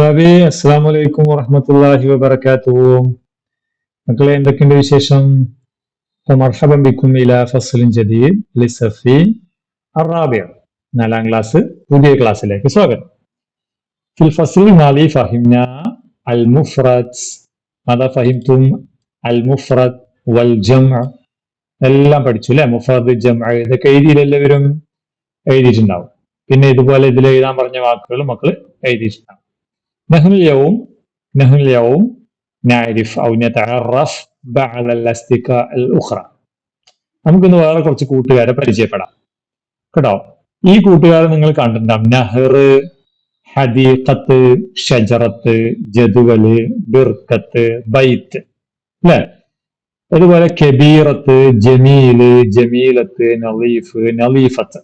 ലവി അസ്സാം വലൈക്കും വറഹമത്തല്ലാഹി വബർക്കാത്തു മക്കളെ എന്തൊക്കെയുണ്ട് വിശേഷം? മർഹബം ബിക്കും ഇല ഫസലിൻ ജദീദ് ലിസഫി അറാബിയ നാലാം ക്ലാസ് പുതിയ ക്ലാസ്സിലേക്ക് സ്വാഗതം. ഫിൽ ഫസിൽ നാലി ഫഹിംന അൽ മുഫ്രദ് മത ഫഹിംതും അൽ മുഫ്രദ് വൽ ജം എല്ലാം പഠിച്ചു അല്ലെ? മുഫ്രദ് ജം ഇതൊക്കെ എഴുതിയില്ലെല്ലാവരും എഴുതിയിട്ടുണ്ടാവും. പിന്നെ ഇതുപോലെ ഇതിൽ എഴുതാൻ പറഞ്ഞ വാക്കുകൾ മക്കൾ എഴുതിയിട്ടുണ്ടാവും. نحن اليوم نحن اليوم نعرف أو نتعرف بعض الأصدقاء الأخرى നമുക്കിന്ന് വേറെ കുറച്ച് കൂട്ടുകാരെ പരിചയപ്പെടാം കേട്ടോ ഈ കൂട്ടുകാരെ നിങ്ങൾ കണ്ടിട്ടുണ്ടാവും നഹർ ഹദീഖത്ത് ഷജറത്ത് ജദുവല് ബിർക്കത്ത് ബൈത്ത് അല്ലെ അതുപോലെ കബീറത്ത് ജമീല് ജമീലത്ത് നലീഫ് നലീഫത്ത്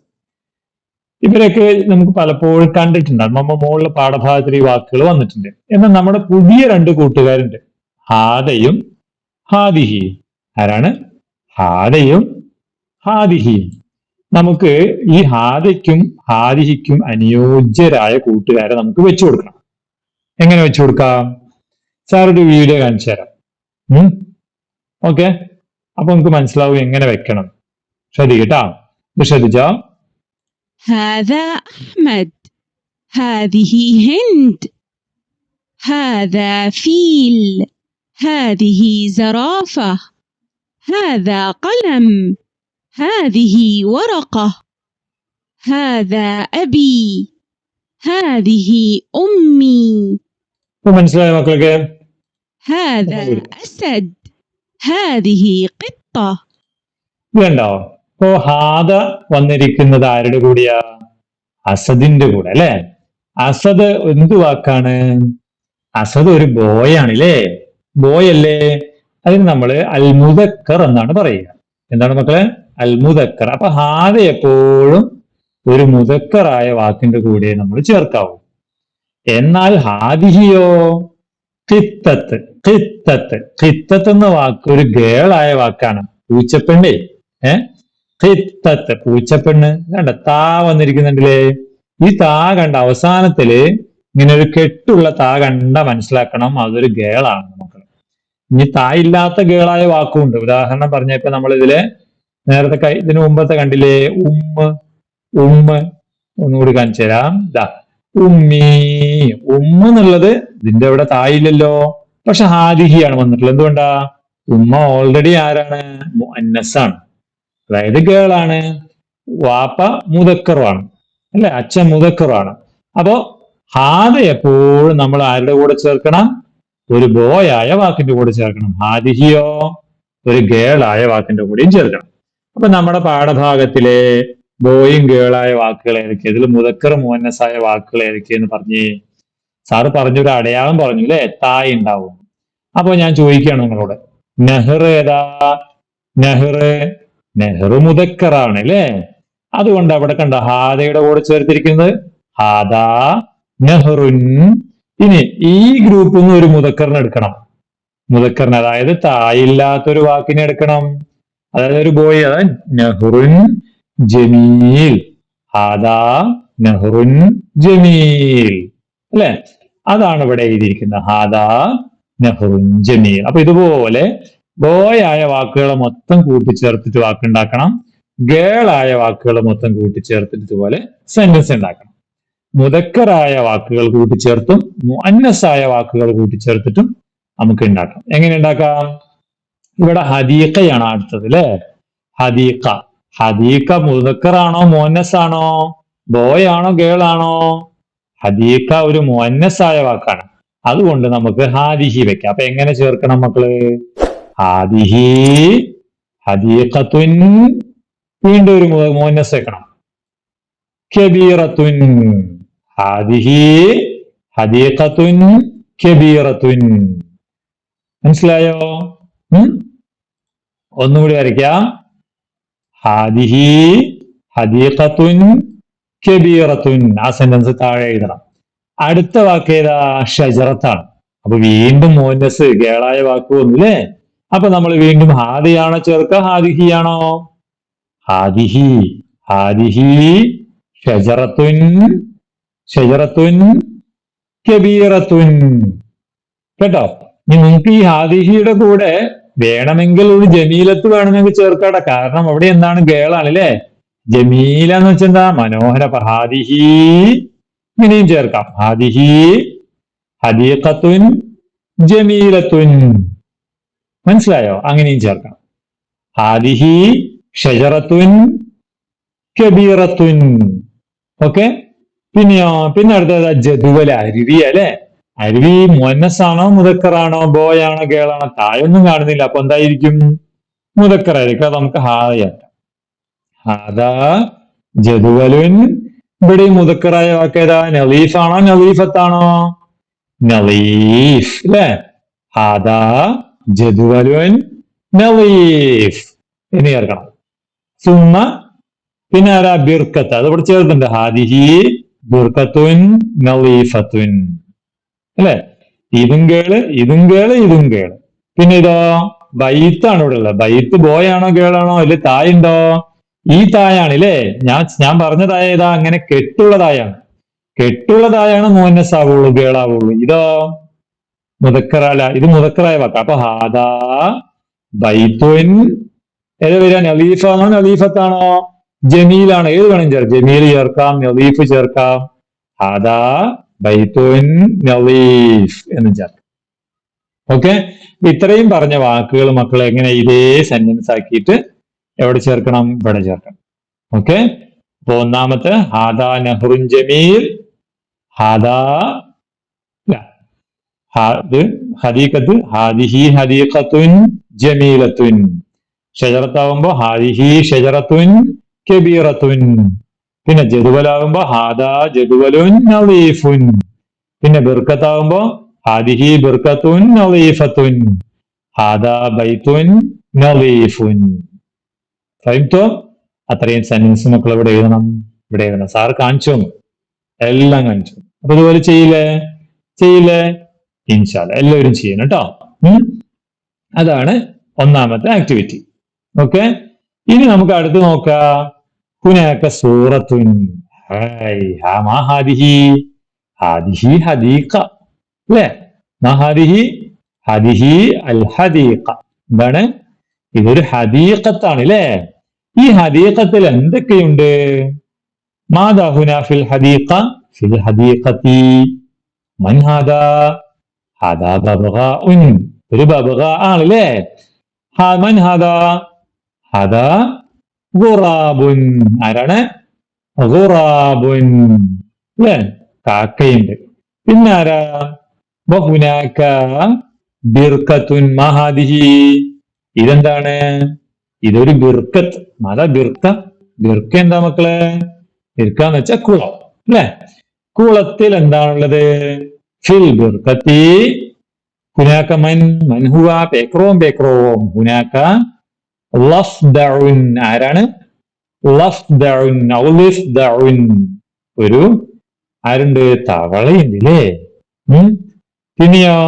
ഇവരൊക്കെ നമുക്ക് പലപ്പോഴും കണ്ടിട്ടുണ്ട്. നമ്മ മുകളിൽ പാഠഭാഗത്തിൽ ഈ വാക്കുകൾ വന്നിട്ടുണ്ട്. എന്നാൽ നമ്മുടെ പുതിയ രണ്ട് കൂട്ടുകാരുണ്ട്. ഹാദയും ഹാദിഹിയും ആരാണ്? ഹാദയും ഹാദിഹിയും നമുക്ക് ഈ ഹാദയ്ക്കും ഹാദിഹിക്കും അനുയോജ്യരായ കൂട്ടുകാരെ നമുക്ക് വെച്ചു കൊടുക്കണം. എങ്ങനെ വെച്ചു കൊടുക്കാം? സാർ ഒരു വീഡിയോ കാണിച്ചു തരാം. ഓക്കെ. അപ്പൊ നമുക്ക് മനസ്സിലാവും എങ്ങനെ വെക്കണം. ശ്രദ്ധിക്കട്ടാ. ശ്രദ്ധിച്ചോ? هذا أحمد. هذه هند. هذا فيل. هذه زرافة. هذا قلم. هذه ورقة. هذا أبي. هذه أمي. هذا أسد. هذه قطة. ഇപ്പോ ഹാദ വന്നിരിക്കുന്നത് ആരുടെ കൂടിയാ? അസദിന്റെ കൂടെ അല്ലെ? അസദ് എന്ത് വാക്കാണ്? അസദ് ഒരു ബോയാണ് അല്ലേ ബോയ് അല്ലേ? അതിന് നമ്മൾ അൽമുദക്കർ എന്നാണ് പറയുക. എന്താണ് മക്കളെ? അൽമുദക്കർ. അപ്പൊ ഹാദ എപ്പോഴും ഒരു മുതക്കറായ വാക്കിന്റെ കൂടെ നമ്മൾ ചേർക്കാവൂ. എന്നാൽ ഹാദിഹിയോ? കിത്തത്ത് കിത്തത്ത് കിത്തത്ത് എന്ന വാക്ക് ഒരു ഗേളായ വാക്കാണ്. പൂച്ചപ്പെണ്ണേ. ഏ? കിത്തത്ത് പൂച്ചപ്പെണ്ണ്. കണ്ട താ വന്നിരിക്കുന്നുണ്ടല്ലേ? ഈ താ കണ്ട അവസാനത്തിൽ ഇങ്ങനെ ഒരു കെട്ടുള്ള താ കണ്ട മനസ്സിലാക്കണം. അതൊരു ഗേളാണ് മക്കൾ ഇനി താ ഇല്ലാത്ത ഗേളായ വാക്കുമുണ്ട് ഉദാഹരണം പറഞ്ഞപ്പോ നമ്മൾ ഇതിൽ നേരത്തെ ഇതിനു മുമ്പത്തെ കണ്ടില്ലേ? ഉമ്മ ഉമ്മ ഒന്നുകൂടി കാണിച്ചു തരാം. ഇതാ ഉമ്മീ ഉമ്മ എന്നുള്ളത് ഇതിന്റെ അവിടെ തായില്ലല്ലോ. പക്ഷെ ഹാദിഹിയാണ് വന്നിട്ടുള്ളത്. എന്തുകൊണ്ടാ? ഉമ്മ ഓൾറെഡി ആരാണ്? മുഅന്നസാണ്. അതായത് ഗേളാണ് വാപ്പ മുതക്കറുമാണ് അല്ലെ? അച്ഛൻ മുതക്കറുമാണ് അപ്പോ ഹാദ എപ്പോഴും നമ്മൾ ആരുടെ കൂടെ ചേർക്കണം? ഒരു ബോയായ വാക്കിന്റെ കൂടെ ചേർക്കണം. ഹാദിഹിയോ? ഒരു ഗേളായ വാക്കിന്റെ കൂടെയും ചേർക്കണം. അപ്പൊ നമ്മുടെ പാഠഭാഗത്തിലെ ബോയും ഗേളായ വാക്കുകൾ ഏതൊക്കെ ഇതിൽ മുതക്കർ മോന്നസായ വാക്കുകൾ ഏതൊക്കെയെന്ന് പറഞ്ഞ് സാറ് പറഞ്ഞൊരു അടയാളം പറഞ്ഞു അല്ലെ? തായ് ഉണ്ടാവും. അപ്പൊ ഞാൻ ചോദിക്കുകയാണ് നിങ്ങളോട്. നെഹ്റ് ഏതാ? നെഹ്ർ നെഹ്റു മുതക്കറാണ് അല്ലേ? അതുകൊണ്ട് അവിടെ കണ്ട ഹാദയുടെ കൂടെ ചേർത്തിരിക്കുന്നത് ഹാദ നെഹ്റുൻ. ഇനി ഈ ഗ്രൂപ്പിൽ നിന്ന് ഒരു മുതക്കറിനെ എടുക്കണം. മുതക്കറിന് അതായത് തായില്ലാത്തൊരു വാക്കിനെ എടുക്കണം. അതായത് ഒരു ബോയ് അതായത് നെഹ്റുൻ ജമീൽ. ഹാദാ നെഹ്റുൻ ജമീൽ. അല്ലെ? അതാണ് ഇവിടെ എഴുതിയിരിക്കുന്നത്. ഹാദാ നെഹ്റുൻ ജമീൽ. അപ്പൊ ഇതുപോലെ ബോയായ വാക്കുകൾ മൊത്തം കൂട്ടിച്ചേർത്തിട്ട് വാക്കുണ്ടാക്കണം. ഗേൾ ആയ വാക്കുകൾ മൊത്തം കൂട്ടിച്ചേർത്തിട്ട് ഇതുപോലെ സെന്റൻസ് ഉണ്ടാക്കണം. മുതക്കറായ വാക്കുകൾ കൂട്ടിച്ചേർത്തും മുഅന്നസായ വാക്കുകൾ കൂട്ടിച്ചേർത്തിട്ടും നമുക്ക് ഉണ്ടാക്കാം. എങ്ങനെ ഉണ്ടാക്കാം? ഇവിടെ ഹദീഖയാണ് അടുത്തത് അല്ലെ ഹദീഖ. ഹദീഖ മുതക്കറാണോ മോനസ് ആണോ? ബോയ് ആണോ ഗേൾ ആണോ? ഹദീഖ ഒരു മോനസായ വാക്കാണ്. അതുകൊണ്ട് നമുക്ക് ഹാദിഹി വെക്കാം. അപ്പൊ എങ്ങനെ ചേർക്കണം മക്കൾ? ഹാദിഹി ഹദീഖത്തുൻ വീണ്ടും ഒരു മോനസ് വെക്കണം. കബീറത്തുൻ ഹാദിഹി ഹദീഖത്തുൻ കബീറത്തുൻ. മനസ്സിലായോ? ഒന്നുകൂടി വരയ്ക്കാം. ഹാദിഹി ഹദീഖത്തുൻ കബീറത്തുൻ. ആ സെന്റൻസ് താഴെ എഴുതണം. അടുത്ത വാക്ക് ഏതാ ഷജറത്താണ്. അപ്പൊ വീണ്ടും മോനസ് കേളായ വാക്ക് അപ്പൊ നമ്മൾ വീണ്ടും ഹാദിയാണോ? ചേർക്കുക ഹാദിഹിയാണോ? ഹാദിഹി. ഹാദിഹി ഷജറത്തുൻ ഷജറത്തുൻ കബീറത്തുൻ. കേട്ടോ? ഇനി നിങ്ങൾക്ക് ഈ ഹാദിഹിയുടെ കൂടെ വേണമെങ്കിൽ ഒരു ജമീലത്ത് വേണമെങ്കിൽ ചേർക്കാട കാരണം അവിടെ എന്താണ് ഗേളാണ് അല്ലേ ജമീല എന്ന് വെച്ചാൽ എന്താ? മനോഹര ഹാദിഹി. ഇങ്ങനെയും ചേർക്കാം. ഹാദിഹി ഹദീഖത്തുൻ ജമീലത്തുൻ. മനസ്സിലായോ? അങ്ങനെയും ചേർക്കാം. ഹാദിഹി ഷജറത്തുൻ കബീറത്തുൻ. ഓക്കെ? പിന്നെയോ പിന്നെ അടുത്തത് ജദുവല അരുവി അല്ലെ? അരുവി മൊന്നസാണോ മുതക്കറാണോ ബോയാണോ കേളാണോ തായൊന്നും കാണുന്നില്ല. അപ്പൊ എന്തായിരിക്കും? മുതക്കറായിരിക്കും അത് നമുക്ക് ഹാദയാക്കാം ഹാദാ ജദുവലുൻ. ഇവിടെ മുതക്കറായ വാക്കേതാ നലീഫാണോ നലീഫത്താണോ? നലീഫ്. അല്ലെ? ഹാദാ ജദുവലുൻ നലീഫ് എന്ന് ചേർക്കണം. സുമ പിന്നെ ആരാ? ബിർക്കത്ത് അത് ഇവിടെ ചേർത്തുണ്ട് ഹാദിഹി ബിർക്കത്തുൻ നലീഫത്തുൻ. അല്ലെ? ഇതും കേൾ ഇതും കേൾ ഇതും കേൾ. പിന്നെ ഇതോ? ബൈത്താണ് ഇവിടെ ഉള്ളത്. ബൈത്ത് ബോയാണോ കേളാണോ അല്ലെ തായുണ്ടോ? ഈ തായാണ് ഇല്ലേ? ഞാൻ ഞാൻ പറഞ്ഞ തായ ഇതാ അങ്ങനെ കെട്ടുള്ള തായാണ്. കെട്ടുള്ള തായാണ് ആവുള്ളൂ കേളാവുള്ളൂ ഇതോ? മുതക്കറല്ല ഇത് മുതക്കറായ വാക്ക്. അപ്പൊ ഹാദാ ബൈത്തുൻ. ഏത് വരിക? നലീഫാണോ നലീഫത്താണോ ജമീലാണ്. ഏത് വേണം ചേർക്കാം. ജമീൽ ചേർക്കാം നലീഫ് ചേർക്കാം. ഹാദാ ബൈത്തുൻ നലീഫ് എന്ന് ചേർക്കാം. ഓക്കെ? ഇത്രയും പറഞ്ഞ വാക്കുകൾ മക്കൾ എങ്ങനെ ഇതേ സെന്റൻസ് ആക്കിയിട്ട് എവിടെ ചേർക്കണം? ഇവിടെ ചേർക്കണം. ഓക്കെ? അപ്പൊ ഒന്നാമത്തെ ഹാദാ നെഹ്റുൻ ജമീൽ. ഹാദാ ഇത് ഹദീഖത്ത് ഹാദിഹി ജമീലത്തുൻ. ഷജറത്താവുമ്പോ ഹാദിഹി ഷജറത്തുൻ കബീറത്തുൻ. പിന്നെ ജദുവലാകുമ്പോ ഹാദാ ജദുവലുൻ നളീഫുൻ. പിന്നെ ബിർക്കത്താവുമ്പോ ഹാദിഹി ബിർക്കത്തുൻ നളീഫത്തുൻ. ഹാദാ ബൈത്തുൻ നളീഫുൻ. ഫൈംതോ അത്രയും സെന്റൻസ് മക്കൾ ഇവിടെ എഴുതണം. ഇവിടെ എഴുതണം. സാർ കാണിച്ചു എല്ലാം കാണിച്ചു. അപ്പൊ ഇതുപോലെ ചെയ്യില്ലേ? ചെയ്യില്ലേ? ഇൻഷാല്ല എല്ലാവരും ചെയ്യണം കേട്ടോ അതാണ് ഒന്നാമത്തെ ആക്ടിവിറ്റി ഓക്കെ ഇനി നമുക്ക് അടുത്ത് നോക്കാം. ഹുനാക്ക ഹദീഖ. ഹദീഖ. എന്താണ്? ഇതൊരു ഹദീഖത്താണ് അല്ലേ ഈ ഹദീഖത്തിൽ എന്തൊക്കെയുണ്ട്? മാദാഹുനാ ഫിൽ ഹദീഖ? ഫിൽ ഹദീഖത്തി. മൻ ഹാദാ ഹാദാ ബബഗാഉൻ ഒരു ബബഗ ആണല്ലേ മൻ ഹദാ? ഹദാ ഗുറാബുൻ. ആരാണ്? ഗുറാബുൻ. അല്ലേ കാക്കയുണ്ട്. പിന്നെ ആരാ? ബഹുനാക്ക ബിർക്കത്തുൻ മഹാദിഹി. ഇതെന്താണ്? ഇതൊരു ബിർക്കത്ത് മത ബിർക്ക ബിർക്ക എന്താ മക്കളെ? ബിർക്ക എന്ന് വെച്ചാൽ കുളം. അല്ലെ കുളത്തിൽ എന്താണുള്ളത്? ഫിൽ ബിർക്കത്തി ഹുനാക്ക മൻ മൻഹുവ പേക്രോം പേക്രോം ഹുനാക്ക ലഫ്ദഉൻ ആരാണ് ലഫ്ദഉൻ ഔലിഫ്ദഉൻ ഒരു ആരുണ്ട് തവളയുണ്ട് അല്ലേ പിന്നെയോ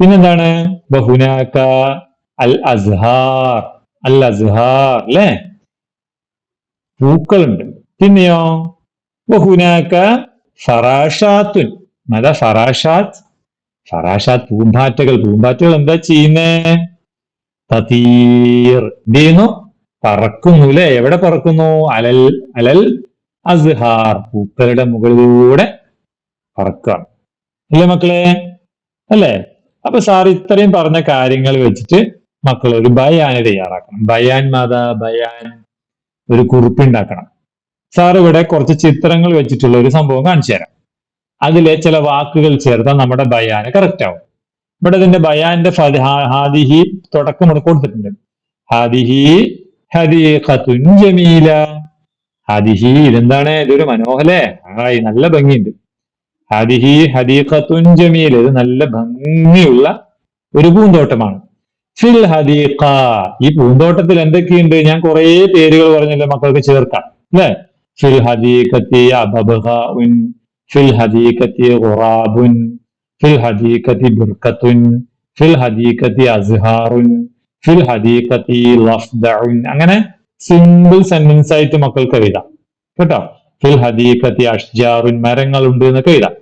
പിന്നെന്താണ് ബഹുനാക്ക അൽ അസ്ഹാർ അൽ അസ്ഹാർ അല്ലേ പൂക്കളുണ്ട് പിന്നെയോ ബഹുനാക്ക ഫറാഷാത്തുൻ മത ഫറാഷാത്ത്? ഫറാഷാത്ത് പൂമ്പാറ്റകൾ. പൂമ്പാറ്റകൾ എന്താ ചെയ്യുന്നേ? തതീർ. എന്ത് ചെയ്യുന്നു? പറക്കുന്നു അല്ലെ എവിടെ പറക്കുന്നു? അലൽ അലൽ അസ്ഹാർ. പൂക്കളുടെ മുകളിലൂടെ പറക്കുകയാണ് അല്ലേ മക്കളെ? അല്ലേ? അപ്പൊ സാർ ഇത്രയും പറഞ്ഞ കാര്യങ്ങൾ വെച്ചിട്ട് മക്കൾ ഒരു ബയാന് തയ്യാറാക്കണം. ബയാൻ മാതാ ബയാൻ ഒരു കുറിപ്പ് ഉണ്ടാക്കണം. സാർ ഇവിടെ കുറച്ച് ചിത്രങ്ങൾ വെച്ചിട്ടുള്ള ഒരു സംഭവം കാണിച്ചു തരാം. അതിലെ ചില വാക്കുകൾ ചേർത്താൽ നമ്മുടെ ബയാന് കറക്റ്റ് ആവും. ഇവിടെ ഇതിന്റെ ബയാന്റെ ഹാദിഹി തുടക്കം കൊടുത്തിട്ടുണ്ട്. ഹാദിഹി ഹദീഖത്തുൻ ജമീല. ഹാദിഹി ഇതെന്താണ്? ഇതൊരു മനോഹലേ. ആയി നല്ല ഭംഗിയുണ്ട്. ഹാദിഹി ഹദീഖത്തുൻ ജമീൽ ഇത് നല്ല ഭംഗിയുള്ള ഒരു പൂന്തോട്ടമാണ്. ഫിൽ ഹദീഖ. ഈ പൂന്തോട്ടത്തിൽ എന്തൊക്കെയുണ്ട്? ഞാൻ കുറെ പേരുകൾ പറഞ്ഞല്ലോ മക്കൾക്ക് ചേർക്കാം. അല്ലെ? ഫിൽ ഹദീഖത്തി അബബുൻ ഫിൽ ഹദീഖത്തി ഖുറാബുൻ ഫിൽ ഹദീഖത്തി ബിർക്കത്തുൻ ഫിൽ ഹദീഖത്തി അസ്ഹാറുൻ ഫിൽ ഹദീഖത്തി ലഫ്ദഉൻ അങ്ങനെ സിമ്പിൾ സെന്റൻസ് ആയിട്ട് മക്കൾക്ക് എഴുതാം. കേട്ടോ? ഫിൽ ഹദീഖത്തി അഷ്ജാറുൻ മരങ്ങളുണ്ട് എന്നൊക്കെ എഴുതാം.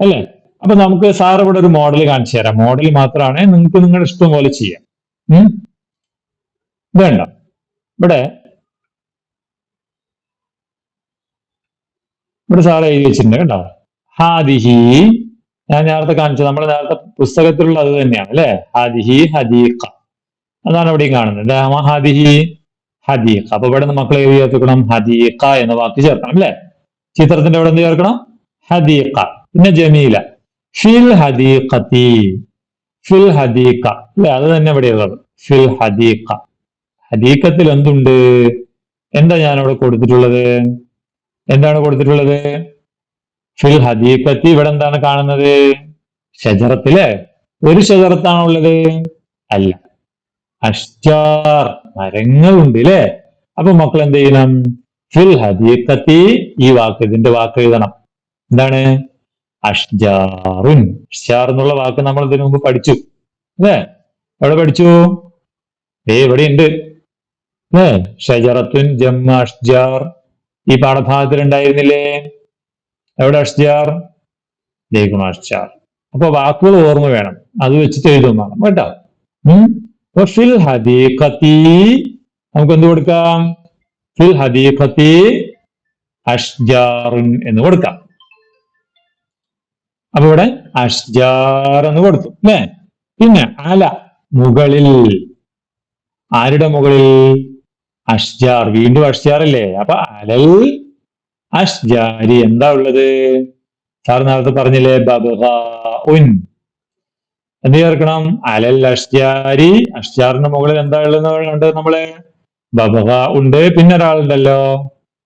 അല്ലേ? അപ്പൊ നമുക്ക് സാർ ഇവിടെ ഒരു മോഡൽ കാണിച്ചു തരാം. മോഡൽ മാത്രമാണ് നിങ്ങൾക്ക് നിങ്ങളുടെ ഇഷ്ടം പോലെ ചെയ്യാം? വേണ്ട. ഇവിടെ ഇവിടെ സാറ് എഴുതി വെച്ചിട്ടുണ്ട് കേട്ടോ. ഹാദിഹി. ഞാൻ നേരത്തെ കാണിച്ചു നമ്മൾ നേരത്തെ പുസ്തകത്തിലുള്ള അത് തന്നെയാണ് അല്ലെ? ഹാദിഹി ഹദീഖ. അതാണ് ഇവിടെയും കാണുന്നത്. ഹാദിഹി ഹദീഖ. അപ്പൊ ഇവിടെ നിന്ന് മക്കളെ എഴുതി ചേർക്കണം? ഹദീഖ എന്ന വാക്ക് ചേർക്കണം അല്ലെ? ചിത്രത്തിന്റെ അവിടെ എന്ത് ചേർക്കണം? ഹദീഖ. പിന്നെ ജമീല. ഫിൽ ഹദീഖത്തി. ഫിൽ ഹദീഖ. അല്ലെ? അത് തന്നെ ഇവിടെ ഉള്ളത്. ഫിൽ ഹദീഖ. ഹദീഖത്തിൽ എന്തുണ്ട്? എന്താ ഞാൻ അവിടെ കൊടുത്തിട്ടുള്ളത്? എന്താണ് കൊടുത്തിട്ടുള്ളത്? ഫിൽ ഹദീഖത്തി ഇവിടെ എന്താണ് കാണുന്നത്? ഷജറത്തിലെ ഒരു ഷജറത്താണ് ഉള്ളത് അല്ല. അഷ്ടാർ മരങ്ങളുണ്ട് അല്ലേ അപ്പൊ മക്കൾ എന്ത് ചെയ്യണം? ഫിൽ ഹദീഖത്തി ഈ വാക്ക് ഇതിന്റെ വാക്ക് എഴുതണം. എന്താണ്? അഷ്ജാറുൻ. അഷ്ജാർ എന്നുള്ള വാക്ക് നമ്മൾ ഇതിനു മുമ്പ് പഠിച്ചു. അല്ലേ എവിടെ പഠിച്ചു? ഏ ഇവിടെ ഉണ്ട്. ഷജറത്തുൻ ജമ്മ അഷ്ജാർ. ഈ പാഠഭാഗത്തിൽ ഉണ്ടായിരുന്നില്ലേ? എവിടെ അഷ്ജാർ ലേഖുണ അഷ്ജാർ അപ്പൊ വാക്കുകൾ ഓർമ്മ വേണം. അത് വെച്ചിട്ട് എഴുതുന്നതാണ് കേട്ടോ? ഫിൽ ഹദീഖത്തി നമുക്ക് എന്ത് കൊടുക്കാം? ഫിൽ ഹദീഖത്തി അഷ്ജാറുൻ എന്ന് കൊടുക്കാം. അപ്പൊ ഇവിടെ അഷ്ജാർ എന്ന് കൊടുത്തു. അല്ലേ? പിന്നെ അല മുകളിൽ. ആരുടെ മുകളിൽ? അഷ്ജാർ വീണ്ടും അഷ്ജാർ അല്ലേ അപ്പൊ അലൽ അഷ്ജാരി എന്താ ഉള്ളത്? സാർ നേരത്തെ പറഞ്ഞില്ലേ ബബഹ ഉൻ എന്ത് ചേർക്കണം? അലൽ അഷ്ജാരി. അഷ്ജാറിന്റെ മുകളിൽ എന്താ ഉള്ളത് നമ്മൾ ബബഹ ഉണ്ട് പിന്നെ ഒരാളുണ്ടല്ലോ.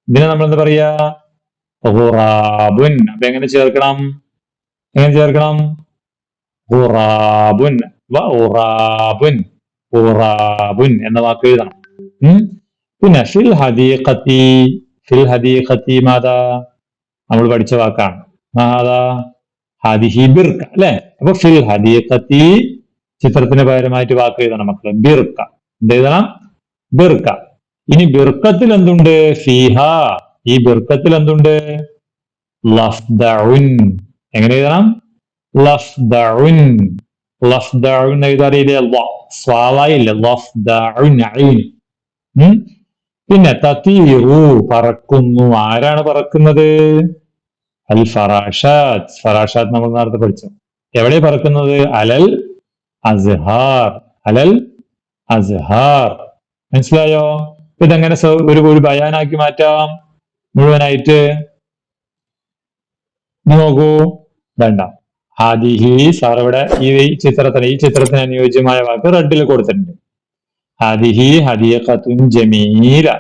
ഇതിനെ നമ്മൾ എന്താ പറയാ? ഹുറാബുൻ അപ്പൊ എങ്ങനെ ചേർക്കണം? എങ്ങനെ ചേർക്കണം? ഹുറാബുൻ വ ഉറാബുൻ ഹുറാബുൻ എന്ന വാക്ക് എഴുതണം? പിന്നെ ഫിൽ ഹദീഖത്തി ഫിൽ ഹദീഖത്തി മാതാ? നമ്മൾ പഠിച്ച വാക്കാണ്. മാതാ ഹദിഹി ബിർക്ക അല്ലെ? അപ്പൊ ഫിൽ ഹദീഖത്തി ചിത്രത്തിന് പകരമായിട്ട് വാക്ക് എഴുതണം മക്കളെ. ബിർക്ക. എന്ത് എഴുതണം? ബിർക്ക. ഇനി ബിർക്കത്തിൽ എന്തുണ്ട്? ഫീഹ. ഈ ബിർക്കത്തിൽ എന്തുണ്ട്? ലഫ്ദഉൻ. എങ്ങനെ എഴുതണം? ലഫ്ദഉൻ. ലഫ്ദഉൻ എഴുതാറിയില്ലേ? സ്വാവായില്ലേ ലഫ്ദഉൻ ഐൻ? പിന്നെ തത്തീറു പറക്കുന്നു. ആരാണ് പറക്കുന്നത്? അൽ ഫറാഷാദ് ഫറാഷാദ് നമ്മൾ നേരത്തെ പഠിച്ചു. എവിടെ പറക്കുന്നത്? അലൽ അസ്ഹാർ. അലൽ അസ്ഹാർ. മനസ്സിലായോ? ഇതെങ്ങനെ ഒരു ഒരു ബയാനാക്കി മാറ്റാം? മുഴുവനായിട്ട് നോക്കൂ. വേണ്ട. ആദിഹി സാർ ഇവിടെ ഈ ചിത്രത്തിന് ഈ ചിത്രത്തിന് അനുയോജ്യമായ വാക്ക് റെഡിൽ കൊടുത്തിട്ടുണ്ട്. ഹാദിഹി ഹദീഖത്തുൻ ജമീല.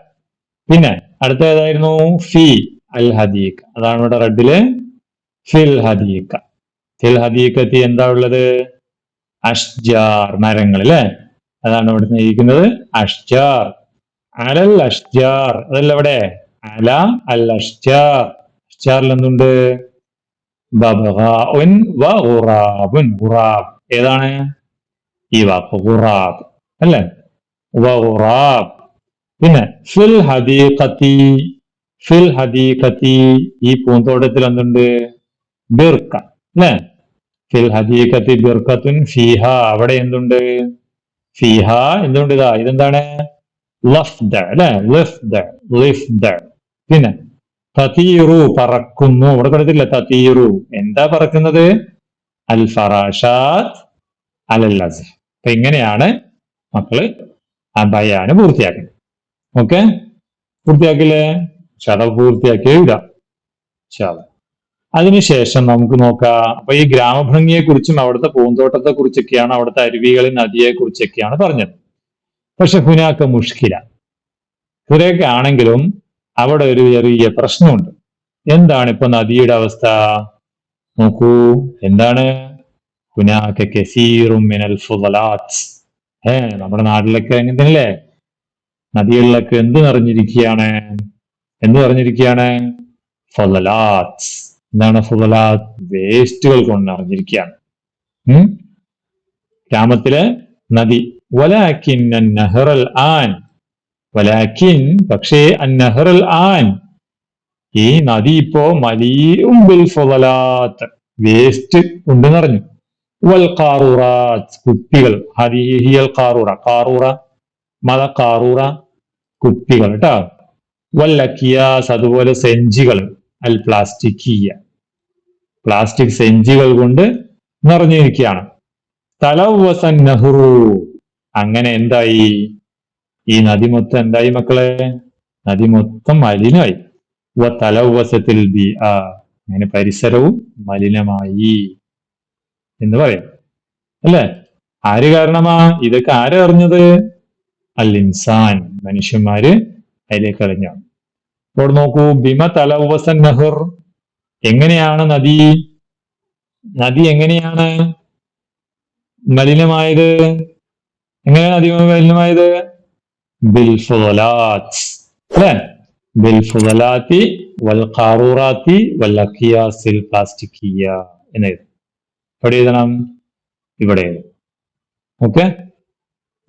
പിന്നെ അടുത്ത ഏതായിരുന്നു ഫി അൽ ഹദീഖ. അതാണ് ഇവിടെ റെഡിൽ. ഫിൽ ഹദീഖ. ഫിൽ ഹദീഖത്തി എന്താ ഉള്ളത്? അഷ്ജാർ മരങ്ങൾ അല്ലെ അതാണ് ഇവിടെ ഇരിക്കുന്നത് അഷ്ജാർ. അലൽ അഷ്ജാർ. അതല്ല ഇവിടെ. അല അൽ അഷ്ജാർ. അഷ്ജാറിൽ എന്തുണ്ട്? ഏതാണ്? ഈ വാക്ക് ഖുറാബ് അല്ലേ? പിന്നെ ഫിൽ ഹദീഖത്തി ഫിൽ ഹദീഖത്തി ഈ പൂന്തോട്ടത്തിൽ എന്തുണ്ട്? ബിർക്ക. അല്ലേ ഫിൽ ഹദീഖത്തി ബിർക്കത്തുൻ ഫിഹ. അവിടെ എന്തുണ്ട്? ഫിഹ എന്തുണ്ട് ഇതാ? ഇതെന്താണ്? ലഫ്ദ അല്ലെ ലിഫ്ദ ലിഫ്ദ. പിന്നെ തതീറു പറക്കുന്നു. അവിടെ കൊടുത്തില്ല തതീറു. എന്താ പറക്കുന്നത്? അൽ ഫറാഷാത്ത് അലൽ അസ്ഹ. അപ്പൊ ഇങ്ങനെയാണ് മക്കൾ ആ ബയാന് പൂർത്തിയാക്കുന്നത് ഓക്കെ പൂർത്തിയാക്കില്ലേ? ചത പൂർത്തിയാക്കി എഴുതാം ചത അതിനുശേഷം നമുക്ക് നോക്കാം. അപ്പൊ ഈ ഗ്രാമഭംഗിയെ കുറിച്ചും അവിടുത്തെ പൂന്തോട്ടത്തെ കുറിച്ചൊക്കെയാണ് അവിടുത്തെ അരുവികളിൽ നദിയെ കുറിച്ചൊക്കെയാണ് പറഞ്ഞത്. പക്ഷെ ഹുനാക്ക മുഷ്കില. കുറെയൊക്കെ ആണെങ്കിലും അവിടെ ഒരു ചെറിയ പ്രശ്നമുണ്ട്. എന്താണ് ഇപ്പൊ നദിയുടെ അവസ്ഥ? നോക്കൂ. എന്താണ്? ഹുനാക്ക കെസീറും മിനൽ ഫുദലാത്ത്. ഏ നമ്മുടെ നാട്ടിലൊക്കെ അങ്ങനെ തന്നെയല്ലേ നദികളിലൊക്കെ എന്ത് നിറഞ്ഞിരിക്കുകയാണ്? എന്ത് നിറഞ്ഞിരിക്കുകയാണ്? ഫുദലാത്ത് എന്താണ് ഫുദലാത്ത് വേസ്റ്റുകൾ കൊണ്ട് നിറഞ്ഞിരിക്കുകയാണ്. ഗ്രാമത്തിലെ നദി. വലാക്കിൻ നഹറൽ ആൻ. വലാക്കിൻ പക്ഷേ അന്നഹറൽ ആൻ. ഈ നദി ഇപ്പോ മലീഉം ബിൽ ഫുദലാത്ത് വേസ്റ്റ് കൊണ്ട് നിറഞ്ഞു. വൽ കാറൂറാത്ത് കുപ്പികൾ. ഹദിഹി ഹിയൽ കാറൂറ കാറൂറ മത കാറൂറ കുപ്പികൾ കേട്ടോ വല്ലക്കിയാസ് അതുപോലെ സെഞ്ചികൾ. അൽ പ്ലാസ്റ്റിക്കിയ. പ്ലാസ്റ്റിക് സെഞ്ചികൾ കൊണ്ട് നിറഞ്ഞിരിക്കുകയാണ്. തലവസൻ നെഹ്റു. അങ്ങനെ എന്തായി? ഈ നദി മൊത്തം എന്തായി മക്കളെ? നദി മൊത്തം മലിനമായി. വ തലവസത്തിൽ ബി അങ്ങനെ പരിസരവും മലിനമായി. എന്ന് പറയാം. അല്ലേ? ആര് കാരണമാ? ഇതൊക്കെ ആരറിഞ്ഞത് അൽ ഇൻസാൻ. മനുഷ്യന്മാര് അതിലേക്ക് അറിഞ്ഞു ഇപ്പോൾ നോക്കൂ ബിമ ഉപസൻ നെഹർ. എങ്ങനെയാണ് നദി? നദി എങ്ങനെയാണ് മലിനമായത്? എങ്ങനെയാണ് നദി മലിനമായത്? ബിൽഫുലാത്ത് അല്ലേ? ബിൽഫുലാത്തി വൽ ഖാറൂറാത്തി വൽ അക്കിയാസിൽ പ്ലാസ്റ്റിക്കിയ. എവിടെ എഴുതണം? ഇവിടെ. ഓക്കെ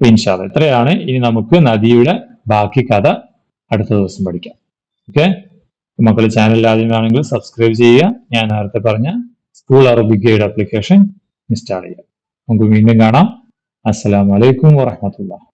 ഇൻഷാൽ ഇത്രയാണ്. ഇനി നമുക്ക് നദിയുടെ ബാക്കി കഥ അടുത്ത ദിവസം പഠിക്കാം. ഓക്കെ മക്കൾ ചാനൽ ആദ്യമാണെങ്കിൽ സബ്സ്ക്രൈബ് ചെയ്യുക. ഞാൻ നേരത്തെ പറഞ്ഞ school Arabic guide application install ചെയ്യുക. നമുക്ക് വീണ്ടും കാണാം. അസ്സലാമലൈക്കും വറഹമത്തുള്ള